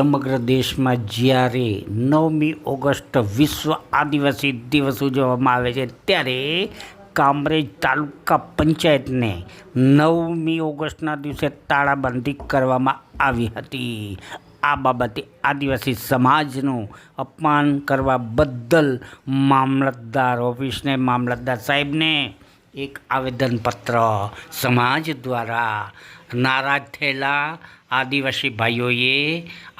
સમગ્ર દેશમાં જ્યારે નવમી ઓગસ્ટ વિશ્વ આદિવાસી દિવસ ઉજવવામાં આવે છે, ત્યારે કામરેજ તાલુકા પંચાયતને નવમી ઓગસ્ટના દિવસે તાળાબંધી કરવામાં આવી હતી. આ બાબતે આદિવાસી સમાજનું અપમાન કરવા બદલ મામલતદાર ઓફિસને મામલતદાર સાહેબને એક આવેદનપત્ર સમાજ દ્વારા નારાજ થયેલા આદિવાસી ભાઈઓએ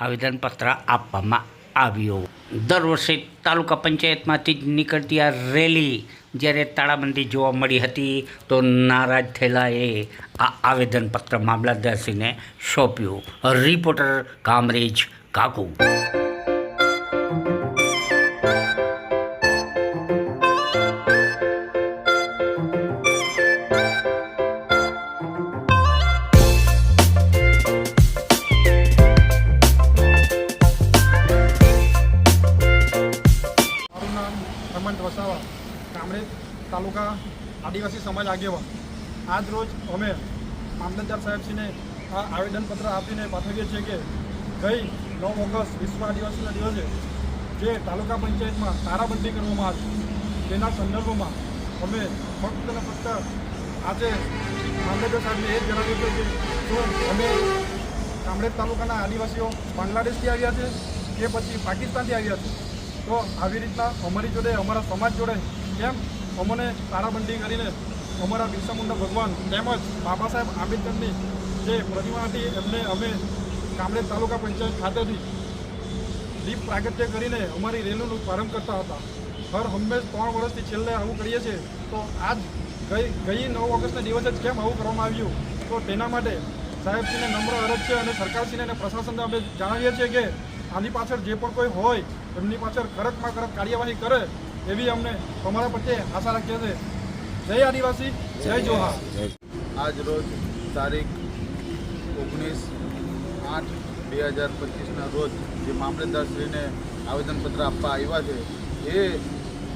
આવેદનપત્ર આપવામાં આવ્યું. દર વર્ષે તાલુકા પંચાયતમાંથી જ નીકળતી આ રેલી જ્યારે તાળાબંધી જોવા મળી હતી તો નારાજ થયેલાએ આ આવેદનપત્ર મામલતદારશ્રીને સોંપ્યું. રિપોર્ટર કામરેજ કાકુ. કામરેજ તાલુકા આદિવાસી સમાજ આગેવાન. આજ રોજ અમે મામલતદાર સાહેબશ્રીને આ આવેદનપત્ર આપીને પાઠવીએ છીએ કે ગઈ નવ ઓગસ્ટ વિશ્વ આદિવાસીના દિવસે જે તાલુકા પંચાયતમાં તારાબંધી કરવામાં આવી, તેના સંદર્ભમાં અમે ફક્ત ને ફક્ત આજે મામલતદાર સાહેબને એ જણાવ્યું છે કે અમે કામરેજ તાલુકાના આદિવાસીઓ બાંગ્લાદેશથી આવ્યા છે કે પછી પાકિસ્તાનથી આવ્યા છે? તો આવી રીતના અમારી જોડે, અમારા સમાજ જોડે કેમ? અમને તારાબંધી કરીને અમારા બિરસા મુંડા ભગવાન તેમજ બાબા સાહેબ આંબેડકરની જે પ્રતિમા હતી, એમને અમે કામરેજ તાલુકા પંચાયત ખાતેથી દીપ પ્રાગટ્ય કરીને અમારી રેલીનો પ્રારંભ કરતા હતા. હર હંમેશ ત્રણ વર્ષથી છેલ્લે આવું કરીએ છીએ, તો આજ ગઈ ગઈ નવ ઓગસ્ટના દિવસે જ કેમ આવું કરવામાં આવ્યું? તો તેના માટે સાહેબશ્રીને નમ્ર અરજ છે અને સરકારશ્રીને અને પ્રશાસનને અમે જણાવીએ છીએ કે આની પાછળ જે પણ કોઈ હોય, એમની પાછળ કડકમાં કડક કાર્યવાહી કરે એવી અમને તમારા પ્રત્યે આશા રાખીએ છીએ. જય આદિવાસી જય જોહાર. આજ રોજ તારીખ ઓગણીસ આઠ બે હજાર પચીસના રોજ જે મામલતદારશ્રીને આવેદનપત્ર આપવા આવ્યા છે એ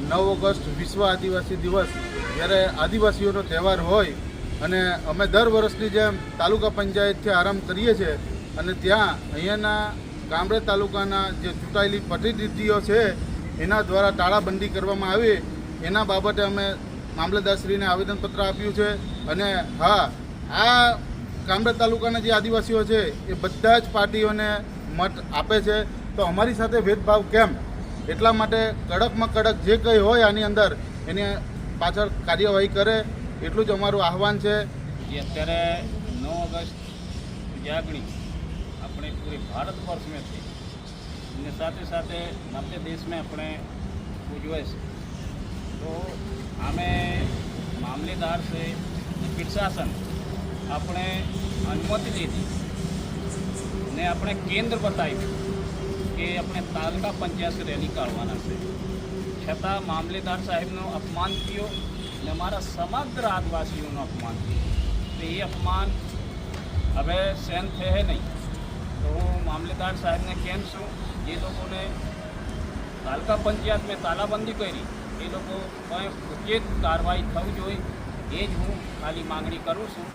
નવ ઓગસ્ટ વિશ્વ આદિવાસી દિવસ જ્યારે આદિવાસીઓનો તહેવાર હોય અને અમે દર વર્ષની જેમ તાલુકા પંચાયતથી આરંભ કરીએ છીએ અને ત્યાં અહીંયાના કામરેજ તાલુકાના જે ચૂંટાયેલી પ્રતિનિધિઓ છે એના દ્વારા તાળાબંધી કરવામાં આવે. એના બાબતે અમે મામલતદારશ્રીને આવેદનપત્ર આપ્યું છે અને હા, આ કામરેજ તાલુકાના જે આદિવાસીઓ છે, એ બધા જ પાર્ટીઓને મત આપે છે. તો અમારી સાથે ભેદભાવ કેમ? એટલા માટે કડકમાં કડક જે કંઈ હોય આની અંદર એની પાછળ કાર્યવાહી કરે, એટલું જ અમારું આહવાન છે. જે, અત્યારે નવ ઓગસ્ટ જાગણી આપણે પૂરી ભારત વર્ષમાં થઈ અને સાથે સાથે મધ્ય દેશમાં આપણે ઉજવે છે. તો અમે મામલેદાર છે પ્રશાસન આપણે અનુમતિ લીધી ને આપણે કેન્દ્ર બતાવ્યું કે આપણે તાલુકા પંચાયત રેલી કાઢવાના છે. છતાં મામલેદાર સાહેબનો અપમાન થયો અને અમારા સમગ્ર આદિવાસીઓનું અપમાન થયું. તો એ અપમાન હવે સહન થયે નહીં. તો હું મામલેદાર સાહેબને કેમ છું? જે લોકોને તાલુકા પંચાયતમાં તાલાબંધી કરી, એ લોકો ઉચિત કાર્યવાહી થવી જોઈએ, એ જ હું ખાલી માંગણી કરું છું.